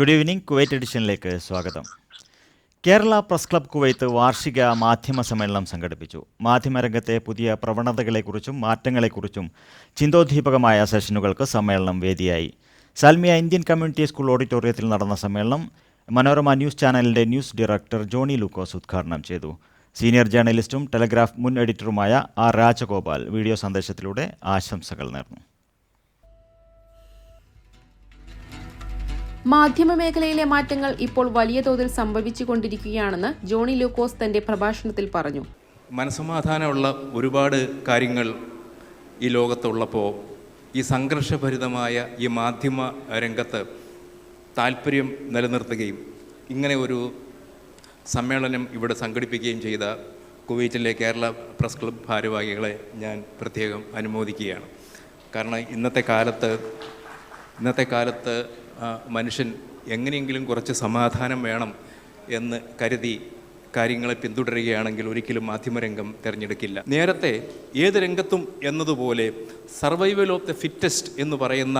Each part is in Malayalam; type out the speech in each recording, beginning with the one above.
ഗുഡ് ഈവനിംഗ് കുവൈറ്റ് എഡിഷനിലേക്ക് സ്വാഗതം. കേരള പ്രസ് ക്ലബ് കുവൈത്ത് വാർഷിക മാധ്യമ സമ്മേളനം സംഘടിപ്പിച്ചു. മാധ്യമരംഗത്തെ പുതിയ പ്രവണതകളെക്കുറിച്ചും മാറ്റങ്ങളെക്കുറിച്ചും ചിന്തോദ്ദീപകമായ സെഷനുകൾക്ക് സമ്മേളനം വേദിയായി. സാൽമിയ ഇന്ത്യൻ കമ്മ്യൂണിറ്റി സ്കൂൾ ഓഡിറ്റോറിയത്തിൽ നടന്ന സമ്മേളനം മനോരമ ന്യൂസ് ചാനലിന്റെ ന്യൂസ് ഡയറക്ടർ ജോണി ലൂക്കോസ് ഉദ്ഘാടനം ചെയ്തു. സീനിയർ ജേർണലിസ്റ്റും ടെലഗ്രാഫ് മുൻ എഡിറ്ററുമായ ആർ രാജഗോപാൽ വീഡിയോ സന്ദേശത്തിലൂടെ ആശംസകൾ നേർന്നു. മാധ്യമമേഖലയിലെ മാറ്റങ്ങൾ ഇപ്പോൾ വലിയ തോതിൽ സംഭവിച്ചുകൊണ്ടിരിക്കുകയാണെന്ന് ജോണി ലൂക്കോസ് തന്റെ പ്രഭാഷണത്തിൽ പറഞ്ഞു. മനസമാധാനമുള്ള ഒരുപാട് കാര്യങ്ങൾ ഈ ലോകത്തുള്ളപ്പോൾ ഈ സംഘർഷഭരിതമായ ഈ മാധ്യമ രംഗത്ത് താല്പര്യം നിലനിർത്തുകയും ഇങ്ങനെ ഒരു സമ്മേളനം ഇവിടെ സംഘടിപ്പിക്കുകയും ചെയ്ത കുവൈറ്റിലെ കേരള പ്രസ് ക്ലബ് ഭാരവാഹികളെ ഞാൻ പ്രത്യേകം അനുമോദിക്കുകയാണ്. കാരണം ഇന്നത്തെ കാലത്ത് ഇന്നത്തെ കാലത്ത് മനുഷ്യൻ എങ്ങനെയെങ്കിലും കുറച്ച് സമാധാനം വേണം എന്ന് കരുതി കാര്യങ്ങളെ പിന്തുടരുകയാണെങ്കിൽ ഒരിക്കലും മാധ്യമരംഗം തിരഞ്ഞെടുക്കില്ല. നേരത്തെ ഏത് രംഗത്തും എന്നതുപോലെ സർവൈവൽ ഓഫ് ദ ഫിറ്റസ്റ്റ് എന്ന് പറയുന്ന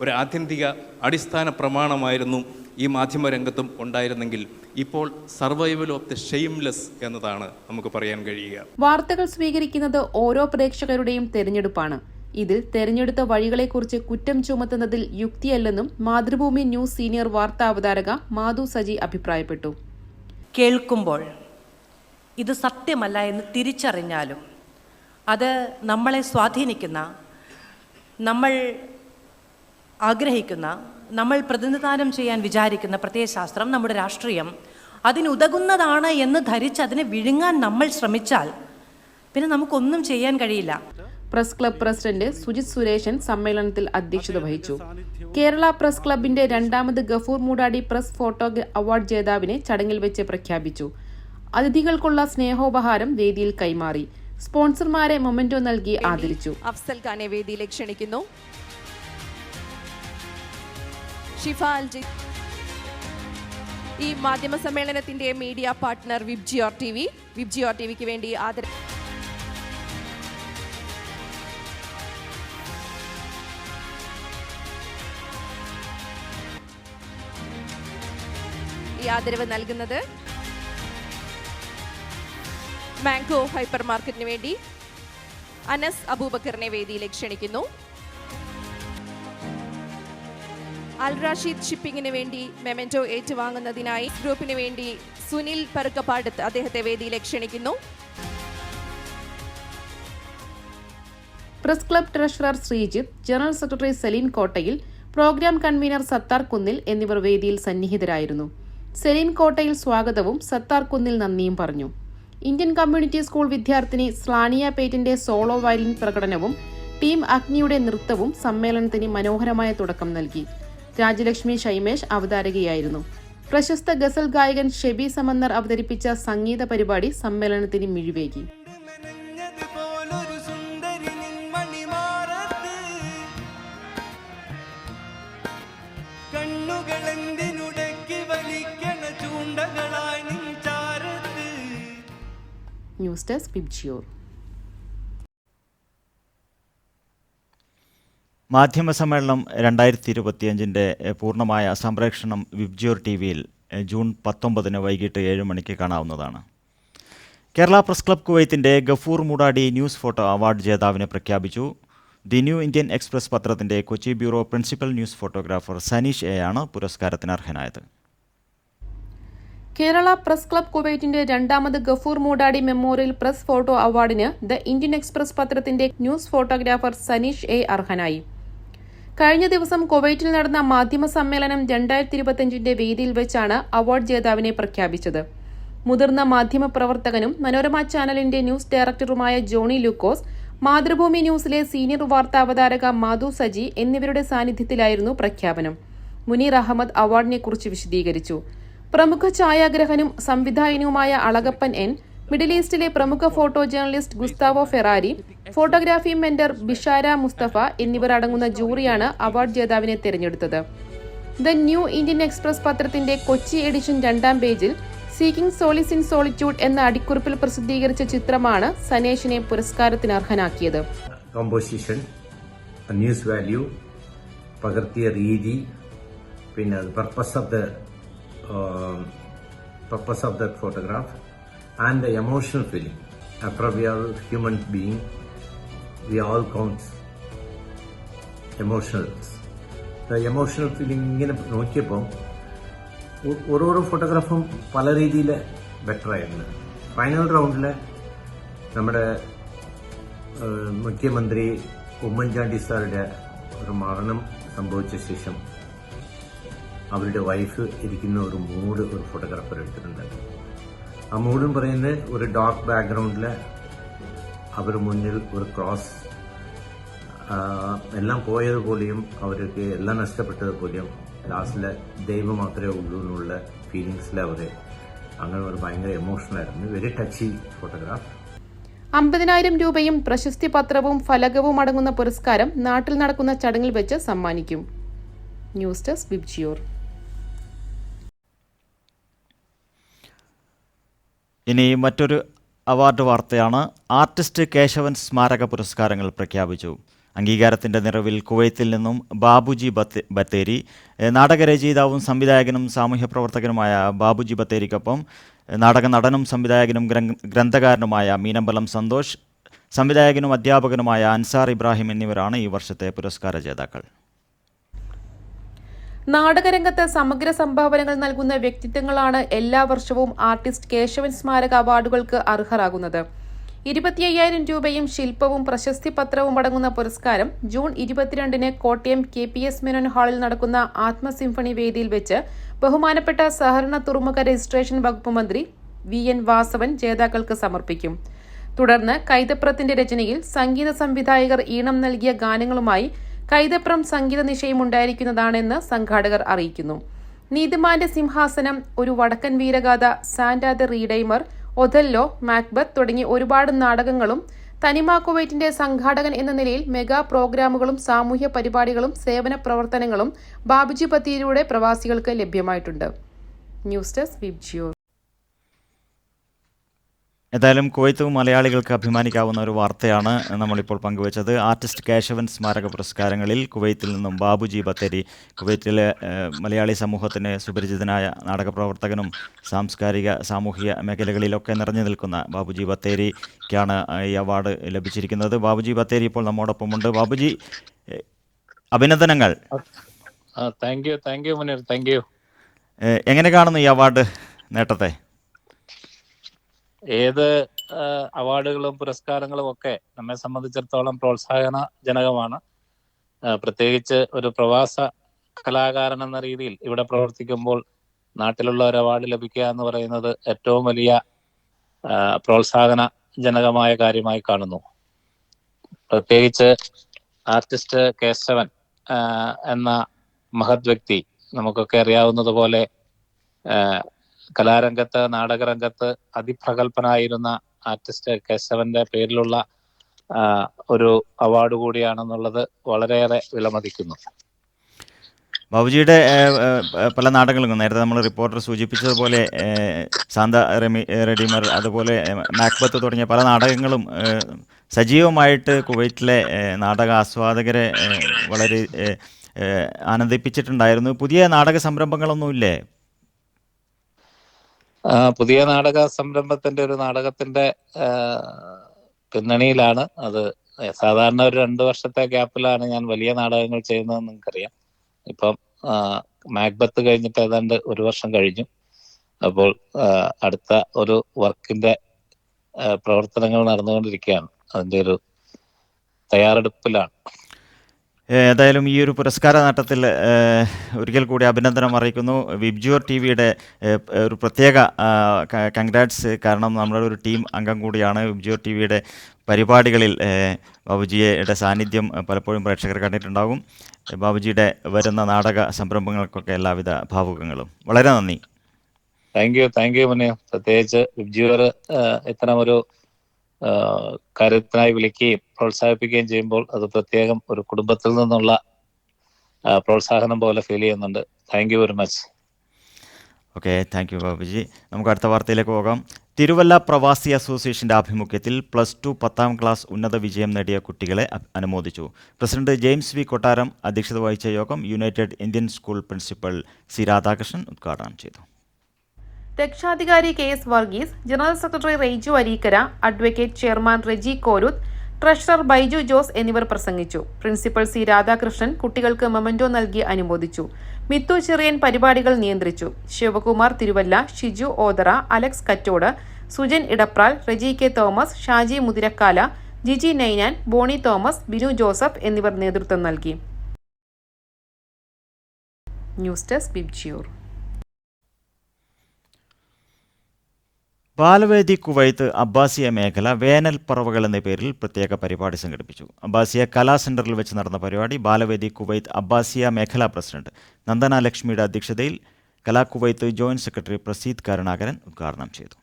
ഒരു ആത്യന്തിക അടിസ്ഥാന പ്രമാണമായിരുന്നു ഈ മാധ്യമരംഗത്തും ഉണ്ടായിരുന്നെങ്കിൽ ഇപ്പോൾ സർവൈവൽ ഓഫ് ദ ഷെയിംലെസ് എന്നതാണ് നമുക്ക് പറയാൻ കഴിയുക. വാർത്തകൾ സ്വീകരിക്കുന്നത് ഓരോ പ്രേക്ഷകരുടെയും തെരഞ്ഞെടുപ്പാണ്. ഇതിൽ തെരഞ്ഞെടുത്ത വഴികളെക്കുറിച്ച് കുറ്റം ചുമത്തുന്നതിൽ യുക്തിയല്ലെന്നും മാതൃഭൂമി ന്യൂസ് സീനിയർ വാർത്താ അവതാരക മാധു സജി അഭിപ്രായപ്പെട്ടു. കേൾക്കുമ്പോൾ ഇത് സത്യമല്ല എന്ന് തിരിച്ചറിഞ്ഞാലും അത് നമ്മളെ സ്വാധീനിക്കുന്ന നമ്മൾ ആഗ്രഹിക്കുന്ന നമ്മൾ പ്രതിനിധാനം ചെയ്യാൻ വിചാരിക്കുന്ന പ്രത്യയശാസ്ത്രം നമ്മുടെ രാഷ്ട്രീയം അതിനുതകുന്നതാണ് എന്ന് ധരിച്ച് അതിനെ വിഴുങ്ങാൻ നമ്മൾ ശ്രമിച്ചാൽ പിന്നെ നമുക്കൊന്നും ചെയ്യാൻ കഴിയില്ല. Press club president Sujith Sureshan സമ്മേളനത്തിൽ അധ്യക്ഷത വഹിച്ചു. കേരള പ്രസ് ക്ലബിന്റെ രണ്ടാമത് Gafoor Moodadi press photo award ജേതാവിനെ ചടങ്ങിൽ വെച്ച് പ്രഖ്യാപിച്ചു. അതിഥികൾക്കുള്ള സ്നേഹോപഹാരം വേദിയിൽ കൈമാറി. സ്പോൺസർമാരെ മൊമെന്റോ നൽകി ആദരിച്ചു. അഫ്സൽ ഖാനെ വേദിയിലേക്ക് ക്ഷണിക്കുന്നു. ഷിഫ അൽജി ഈ മാധ്യമ സമ്മേളനത്തിന്റെ media partner Vibgyor T V. Vibgyor T വിക്ക് വേണ്ടി ആദര ഈ ആദരവ് നൽകുന്നത്. മാംഗോ ഹൈപ്പർ മാർക്കറ്റിന് വേണ്ടി അനസ് അബൂബക്കറിനെ വേദിയിലേക്ക് ക്ഷണിക്കുന്നു. അൽ റാഷീദ് ഷിപ്പിംഗിന് വേണ്ടി മെമെന്റോ ഏറ്റുവാങ്ങുന്നതിനായി ഗ്രൂപ്പിന് വേണ്ടി സുനിൽ പരുക്കപ്പാടത്ത് അദ്ദേഹത്തെ വേദിയിലേക്ക് ക്ഷണിക്കുന്നു. Press club treasurer Sreejith general secretary Saleen Kottayil programme convener Sattar കുന്നിൽ എന്നിവർ വേദിയിൽ സന്നിഹിതരായിരുന്നു. സലീൻ കോട്ടയിൽ സ്വാഗതവും സത്താർ കുന്നിൽ നന്ദിയും പറഞ്ഞു. ഇന്ത്യൻ കമ്മ്യൂണിറ്റി സ്കൂൾ വിദ്യാർത്ഥിനി സ്ലാനിയ പേറ്റിന്റെ സോളോ വയലിൻ പ്രകടനവും ടീം അഗ്നിയുടെ നൃത്തവും സമ്മേളനത്തിന് മനോഹരമായ തുടക്കം നൽകി. രാജലക്ഷ്മി ഷൈമേഷ് അവതാരകയായിരുന്നു. പ്രശസ്ത ഗസൽ ഗായകൻ ഷെബി സമന്നർ അവതരിപ്പിച്ച സംഗീത പരിപാടി സമ്മേളനത്തിന് മിഴിവേകി. ന്യൂസ് ഡെസ്ക് മാധ്യമ സമ്മേളനം രണ്ടായിരത്തി ഇരുപത്തിയഞ്ചിന്റെ പൂർണമായ സംപ്രേക്ഷണം വിബ്ജിയോർ ടി വിയിൽ ജൂൺ പത്തൊമ്പതിന് വൈകിട്ട് ഏഴ് മണിക്ക് കാണാവുന്നതാണ്. Kerala press club കുവൈത്തിന്റെ Gafoor Mudadi news photo award ജേതാവിനെ പ്രഖ്യാപിച്ചു. ദി ന്യൂ ഇന്ത്യൻ എക്സ്പ്രസ് പത്രത്തിന്റെ Kochi bureau principal news photographer Saneesh A ആണ് പുരസ്കാരത്തിന് അർഹനായത്. കേരള പ്രസ് ക്ലബ് കുവൈറ്റിന്റെ രണ്ടാമത് Gafoor Moodadi memorial press photo അവാർഡിന് ദ ഇന്ത്യൻ എക്സ്പ്രസ് പത്രത്തിന്റെ ന്യൂസ് ഫോട്ടോഗ്രാഫർ സനീഷ് എ അർഹനായി. കഴിഞ്ഞ ദിവസം കുവൈറ്റിൽ നടന്ന മാധ്യമ സമ്മേളനം രണ്ടായിരത്തി ഇരുപത്തിയഞ്ചിന്റെ വേദിയിൽ വെച്ചാണ് അവാർഡ് ജേതാവിനെ പ്രഖ്യാപിച്ചത്. മുതിർന്ന മാധ്യമ പ്രവർത്തകനും മനോരമ ചാനലിന്റെ ന്യൂസ് ഡയറക്ടറുമായ ജോണി ലൂക്കോസ് മാതൃഭൂമി ന്യൂസിലെ സീനിയർ വാർത്താവതാരക മാധു സജി എന്നിവരുടെ സാന്നിധ്യത്തിലായിരുന്നു പ്രഖ്യാപനം. മുനീർ അഹമ്മദ് അവാർഡിനെക്കുറിച്ച് വിശദീകരിച്ചു. പ്രമുഖ ഛായാഗ്രഹനും സംവിധായകനുമായ അളകപ്പൻ എൻ മിഡിൽ ഈസ്റ്റിലെ പ്രമുഖ photo journalist Gustavo Ferrari photography mentor Bishara Mustafa എന്നിവർ അടങ്ങുന്ന ജൂറിയാണ് അവാർഡ് ജേതാവിനെ തിരഞ്ഞെടുത്തത്. ദ ന്യൂ ഇന്ത്യൻ എക്സ്പ്രസ് പത്രത്തിന്റെ കൊച്ചി എഡിഷൻ രണ്ടാം പേജിൽ സീക്കിംഗ് സോളിസ് ഇൻ സോളിറ്റ്യൂഡ് എന്ന അടിക്കുറിപ്പിൽ പ്രസിദ്ധീകരിച്ച ചിത്രമാണ് സനേഷിനെ പുരസ്കാരത്തിന് അർഹനാക്കിയത്. കോമ്പോസിഷൻ ന്യൂസ് വാല്യൂ പകർത്തിയ രീതി പിന്നെ purpose of the purpose of the photograph and the emotional feeling after we are human being we all counts emotionals emotional feeling ഇങ്ങനെ നോക്കിയപ്പോൾ ഓരോരോ ഫോട്ടോഗ്രാഫും പല രീതിയിൽ ബെറ്റർ ആയിരുന്നു. ഫൈനൽ റൗണ്ടിൽ നമ്മുടെ മുഖ്യമന്ത്രി ഉമ്മൻചാണ്ടി സാറുടെ ഒരു മരണം സംഭവിച്ച ശേഷം അവരുടെ വൈഫ് ഇരിക്കുന്ന ഒരു മൂഡ് ഒരു ഫോട്ടോഗ്രാഫർ എടുത്തിട്ടുണ്ട്. ആ മൂഡും പറയുന്നത് ഒരു ഡാർക്ക് ബാക്ക്ഗ്രൗണ്ടിൽ അവർ മുന്നിൽ ഒരു ക്രോസ് എല്ലാം പോയതുപോലെയും അവർക്ക് എല്ലാം നഷ്ടപ്പെട്ടതുപോലെയും ലാസ്റ്റിൽ ദൈവം മാത്രമേ ഉള്ളൂ എന്നുള്ള ഫീലിങ്സിൽ അവർ അങ്ങനെ ഒരു ഭയങ്കര എമോഷണൽ ആയിരുന്നു. വെരി ടച്ചി ഫോട്ടോഗ്രാഫ് അമ്പതിനായിരം രൂപയും പ്രശസ്തി പത്രവും ഫലകവും അടങ്ങുന്ന പുരസ്കാരം നാട്ടിൽ നടക്കുന്ന ചടങ്ങിൽ വെച്ച് സമ്മാനിക്കും. News desk Vibgyor. ഇനി മറ്റൊരു അവാർഡ് വാർത്തയാണ്. ആർട്ടിസ്റ്റ് കേശവൻ സ്മാരക പുരസ്കാരങ്ങൾ പ്രഖ്യാപിച്ചു. അംഗീകാരത്തിന്റെ നിറവിൽ കുവൈത്തിൽ നിന്നും ബാബുജി ബത്തേരി നാടക നാടകരചയിതാവും സംവിധായകനും സാമൂഹ്യ പ്രവർത്തകനുമായ ബാബുജി ബത്തേരിക്കൊപ്പം നാടക നടനും സംവിധായകനും ഗ്രന്ഥകാരനുമായ മീനമ്പലം സന്തോഷ് സംവിധായകനും അധ്യാപകനുമായ അൻസാർ ഇബ്രാഹിം എന്നിവരാണ് ഈ വർഷത്തെ പുരസ്കാര ജേതാക്കൾ. നാടകരംഗത്ത് സമഗ്ര സംഭാവനകൾ നൽകുന്ന വ്യക്തിത്വങ്ങളാണ് എല്ലാ വർഷവും ആർട്ടിസ്റ്റ് കേശവൻ സ്മാരക അവാർഡുകൾക്ക് അർഹരാകുന്നത്. ഇരുപത്തി അയ്യായിരം രൂപയും ശില്പവും പ്രശസ്തി പത്രവും അടങ്ങുന്ന പുരസ്കാരം ജൂൺ ഇരുപത്തിരണ്ടിന് Kottayam K P S Menon ഹാളിൽ നടക്കുന്ന ആത്മസിംഫണി വേദിയിൽ വെച്ച് ബഹുമാനപ്പെട്ട സഹകരണ തുറമുഖ രജിസ്ട്രേഷൻ വകുപ്പ് മന്ത്രി വി എൻ വാസവൻ ജേതാക്കൾക്ക് സമർപ്പിക്കും. തുടർന്ന് കൈതപ്രത്തിന്റെ രചനയിൽ സംഗീത സംവിധായകർ ഈണം നൽകിയ ഗാനങ്ങളുമായി കൈതപ്രം സംഗീത നിശയും ഉണ്ടായിരിക്കുന്നതാണെന്ന് സംഘാടകർ അറിയിക്കുന്നു. നീതിമാന്റെ സിംഹാസനം Oru Vadakkan Veeragatha Santa the Redeemer Othello Macbeth തുടങ്ങി ഒരുപാട് നാടകങ്ങളും തനിമ കുവൈറ്റിന്റെ സംഘാടകൻ എന്ന നിലയിൽ മെഗാ പ്രോഗ്രാമുകളും സാമൂഹ്യ പരിപാടികളും സേവന പ്രവർത്തനങ്ങളും ബാബുജി പത്തിയിലൂടെ പ്രവാസികൾക്ക് ലഭ്യമായിട്ടുണ്ട്. ന്യൂസ് ഡെസ്ക് വിബ്ജിയോ ഏതായാലും കുവൈത്ത് മലയാളികൾക്ക് അഭിമാനിക്കാവുന്ന ഒരു വാർത്തയാണ് നമ്മളിപ്പോൾ പങ്കുവച്ചത്. ആർട്ടിസ്റ്റ് കേശവൻ സ്മാരക പുരസ്കാരങ്ങളിൽ കുവൈത്തിൽ നിന്നും ബാബുജി ബത്തേരി കുവൈത്തിലെ മലയാളി സമൂഹത്തിന് സുപരിചിതനായ നാടകപ്രവർത്തകനും സാംസ്കാരിക സാമൂഹിക മേഖലകളിലൊക്കെ നിറഞ്ഞു നിൽക്കുന്ന ബാബുജി ബത്തേരിക്കാണ് ഈ അവാർഡ് ലഭിച്ചിരിക്കുന്നത്. ബാബുജി ബത്തേരി ഇപ്പോൾ നമ്മോടൊപ്പമുണ്ട്. ബാബുജി അഭിനന്ദനങ്ങൾ. Thank you thank you Muneer. Thank you. എങ്ങനെ കാണുന്നു ഈ അവാർഡ് നേട്ടത്തെ? ഏത് അവാർഡുകളും പുരസ്കാരങ്ങളും ഒക്കെ നമ്മെ സംബന്ധിച്ചിടത്തോളം പ്രോത്സാഹനജനകമാണ്. ജനകമാണ് പ്രത്യേകിച്ച് ഒരു പ്രവാസ കലാകാരൻ എന്ന രീതിയിൽ ഇവിടെ പ്രവർത്തിക്കുമ്പോൾ നാട്ടിലുള്ള ഒരു അവാർഡ് ലഭിക്കുക എന്ന് പറയുന്നത് ഏറ്റവും വലിയ പ്രോത്സാഹന പ്രോത്സാഹനജനകമായ കാര്യമായി കാണുന്നു. പ്രത്യേകിച്ച് ആർട്ടിസ്റ്റ് കേശവൻ എന്ന മഹത് വ്യക്തി നമുക്കൊക്കെ അറിയാവുന്നതുപോലെ ആ, കലാരംഗത്ത് നാടകരംഗത്ത് അതിപ്രഗത്ഭനായിരുന്ന ആർട്ടിസ്റ്റ് കേശവന്റെ പേരിലുള്ള ഒരു അവാർഡ് കൂടിയാണെന്നുള്ളത് വളരെയേറെ വിലമതിക്കുന്നു. ബാബുജിയുടെ പല നാടകങ്ങളും നേരത്തെ നമ്മൾ റിപ്പോർട്ടർ സൂചിപ്പിച്ചതുപോലെ ശാന്ത റെമി റെഡിമർ അതുപോലെ മാക്ബത്ത് തുടങ്ങിയ പല നാടകങ്ങളും സജീവമായിട്ട് കുവൈറ്റിലെ നാടക ആസ്വാദകരെ വളരെ ആനന്ദിപ്പിച്ചിട്ടുണ്ടായിരുന്നു. പുതിയ നാടക സംരംഭങ്ങളൊന്നുമില്ലേ? പുതിയ നാടക സംരംഭത്തിന്റെ ഒരു നാടകത്തിന്റെ പിന്നണിയിലാണ്. അത് സാധാരണ ഒരു രണ്ടു വർഷത്തെ ഗ്യാപ്പിലാണ് ഞാൻ വലിയ നാടകങ്ങൾ ചെയ്യുന്നതെന്ന് നിങ്ങൾക്കറിയാം. ഇപ്പം മാക്ബത്ത് കഴിഞ്ഞിട്ട് ഏതാണ്ട് ഒരു വർഷം കഴിഞ്ഞു. അപ്പോൾ അടുത്ത ഒരു വർക്കിന്റെ പ്രവർത്തനങ്ങൾ നടന്നുകൊണ്ടിരിക്കുകയാണ്. അതിന്റെ ഒരു തയ്യാറെടുപ്പിലാണ്. ഏതായാലും ഈ ഒരു പുരസ്കാര നേട്ടത്തിൽ ഒരിക്കൽ കൂടി അഭിനന്ദനം അറിയിക്കുന്നു. വിബ്ജുവർ ടി വിയുടെ ഒരു പ്രത്യേക കൺഗ്രാറ്റ്സ് കാരണം നമ്മുടെ ഒരു ടീം അംഗം കൂടിയാണ് വിബ്ജുവർ ടി വിയുടെ പരിപാടികളിൽ ബാബുജിയുടെ സാന്നിധ്യം പലപ്പോഴും പ്രേക്ഷകർ കണ്ടിട്ടുണ്ടാകും. ബാബുജിയുടെ വരുന്ന നാടക സംരംഭങ്ങൾക്കൊക്കെ എല്ലാവിധ ഭാവുകങ്ങളും. വളരെ നന്ദി. താങ്ക് യു താങ്ക് യു മുന്നേ. പ്രത്യേകിച്ച് വിബ്ജുവർ ഇത്തരം ഒരു കാര്യത്തിനായി വിളിക്കുകയും പ്രോത്സാഹിപ്പിക്കുകയും ചെയ്യുമ്പോൾ അത് പ്രത്യേകം ഒരു കുടുംബത്തിൽ നിന്നുള്ള പ്രോത്സാഹനം പോലെ ഫീൽ ചെയ്യുന്നുണ്ട്. Thank you very much okay thank you Babuji. നമുക്ക് അടുത്ത വാർത്തയിലേക്ക് പോകാം. തിരുവല്ല പ്രവാസി അസോസിയേഷന്റെ ആഭിമുഖ്യത്തിൽ പ്ലസ് ടു പത്താം ക്ലാസ് ഉന്നത വിജയം നേടിയ കുട്ടികളെ അനുമോദിച്ചു. പ്രസിഡന്റ് ജെയിംസ് വി കൊട്ടാരം അധ്യക്ഷത വഹിച്ച യോഗം United Indian School principal C Radhakrishnan ഉദ്ഘാടനം ചെയ്തു. രക്ഷാധികാരി K S Varghese general secretary Reiju Areekkara advocate chairman Reji Koruth treasurer Baiju Jose എന്നിവർ പ്രസംഗിച്ചു. പ്രിൻസിപ്പൽ സി രാധാകൃഷ്ണൻ കുട്ടികൾക്ക് മെമന്റോ നൽകി അനുമോദിച്ചു. മിത്തു ചെറിയൻ പരിപാടികൾ നിയന്ത്രിച്ചു. ശിവകുമാർ തിരുവല്ല ഷിജു ഓതറ അലക്സ് കറ്റോട് സുജൻ ഇടപ്രാൽ റെജി കെ തോമസ് ഷാജി മുതിരക്കാല ജിജി നൈനാൻ ബോണി തോമസ് ബിനു ജോസഫ് എന്നിവർ നേതൃത്വം നൽകി. News desk Vibgyor. Balavedi Kuwait Abbasiya മേഖല വേനൽ പറവകൾ എന്ന പേരിൽ പ്രത്യേക പരിപാടി സംഘടിപ്പിച്ചു. അബ്ബാസിയ കലാ സെന്ററിൽ വെച്ച് നടന്ന പരിപാടി ബാലവേദി കുവൈത്ത് അബ്ബാസിയ മേഖലാ പ്രസിഡന്റ് നന്ദന ലക്ഷ്മിയുടെ അധ്യക്ഷതയിൽ Kala Kuwait joint secretary Praseed Karunakaran ഉദ്ഘാടനം ചെയ്തു.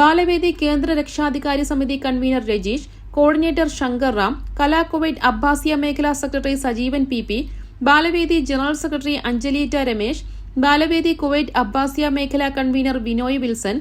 ബാലവേദി കേന്ദ്ര രക്ഷാധികാരി സമിതി convener Rajeesh coordinator Shankar Ram Kala Kuwait Abbasiya മേഖലാ secretary Sajeevan P P Balavedi general secretary Anjaleeta Ramesh Balavedi Kuwait Abbasiya മേഖലാ കൺവീനർ വിനോയ് വിൽസൺ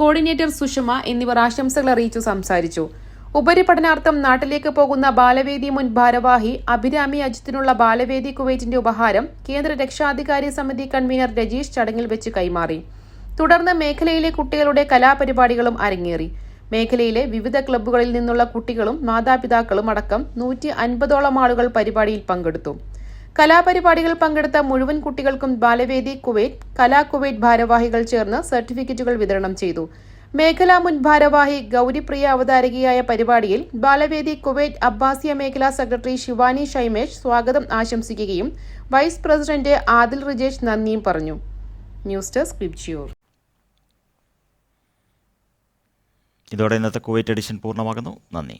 കോർഡിനേറ്റർ സുഷമ എന്നിവർ ആശംസകൾ അറിയിച്ചു സംസാരിച്ചു. ഉപരിപഠനാർത്ഥം നാട്ടിലേക്ക് പോകുന്ന ബാലവേദി മുൻ ഭാരവാഹി അഭിരാമി അജിത്തിനുള്ള ബാലവേദി കുവൈറ്റിന്റെ ഉപഹാരം കേന്ദ്ര രക്ഷാധികാരി സമിതി കൺവീനർ രജീഷ് ചടങ്ങിൽ വെച്ച് കൈമാറി. തുടർന്ന് മേഖലയിലെ കുട്ടികളുടെ കലാപരിപാടികളും അരങ്ങേറി. മേഖലയിലെ വിവിധ ക്ലബ്ബുകളിൽ നിന്നുള്ള കുട്ടികളും മാതാപിതാക്കളും അടക്കം നൂറ്റി അൻപതോളം ആളുകൾ പരിപാടിയിൽ പങ്കെടുത്തു. കലാപരിപാടികൾ പങ്കെടുത്ത മുഴുവൻ കുട്ടികൾക്കും ബാലവേദി കുവൈറ്റ് കലാ കുവൈറ്റ് ഭാരവാഹികൾ ചേർന്ന് സർട്ടിഫിക്കറ്റുകൾ വിതരണം ചെയ്തു. മേഖലാ മുൻ ഭാരവാഹി ഗൗരിപ്രിയ അവതാരകയായ പരിപാടിയിൽ ബാലവേദി കുവൈറ്റ് അബ്ബാസിയ മേഖലാ സെക്രട്ടറി ശിവാനി ഷൈമേഷ് സ്വാഗതം ആശംസിക്കുകയും വൈസ് പ്രസിഡന്റ് ആദിൽ റിജേഷ് നന്ദിയും പറഞ്ഞു. ന്യൂസ് ഡെസ്ക് ഇതോടെ ഇന്നത്തെ കുവൈറ്റ് എഡിഷൻ പൂർണമാകുന്നു. നന്ദി.